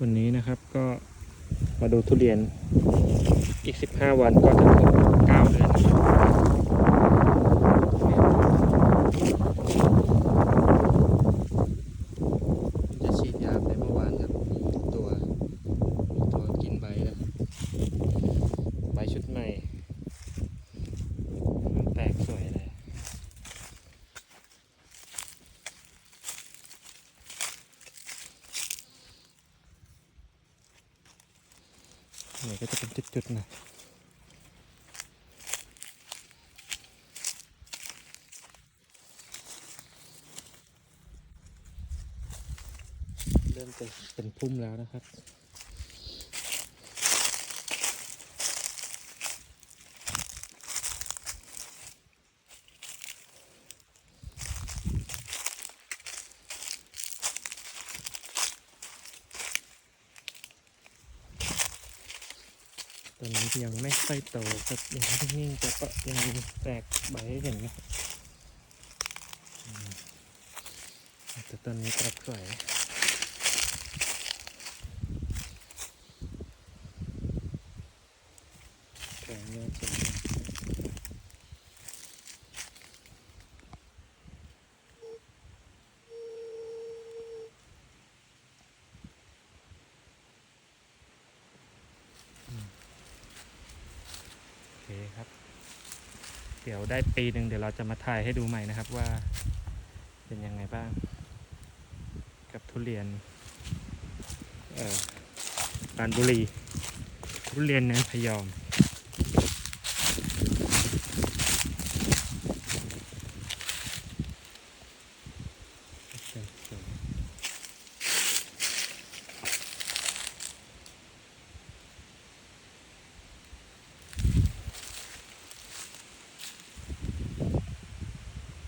วันนี้นะครับก็มาดูทุเรียนอีก 15 วันก็จะครบ9เดือนจะฉีดยาไปเมื่อวานครับมีตัวมีตัวกินใบแล้วใบชุดใหม่มันแตกสวยเลย นี่ก็จะเป็นจุดๆหน่อยเริ่มจะเป็นพุ่มแล้วนะครับ ตอนนี้ยังไม่ค่อยโตครับยังนิ่งแต่ก็ยังแตกใบเห็นไหมแต่ตอนนี้กลับสวยแข็งเนื้อสวย เคครับ เดี๋ยวได้ปีหนึ่งเดี๋ยวเราจะมาถ่ายให้ดูใหม่นะครับว่า เป็นยังไงบ้าง กับทุเรียนเอ่อปานบุรี ทุเรียนเนินพยอม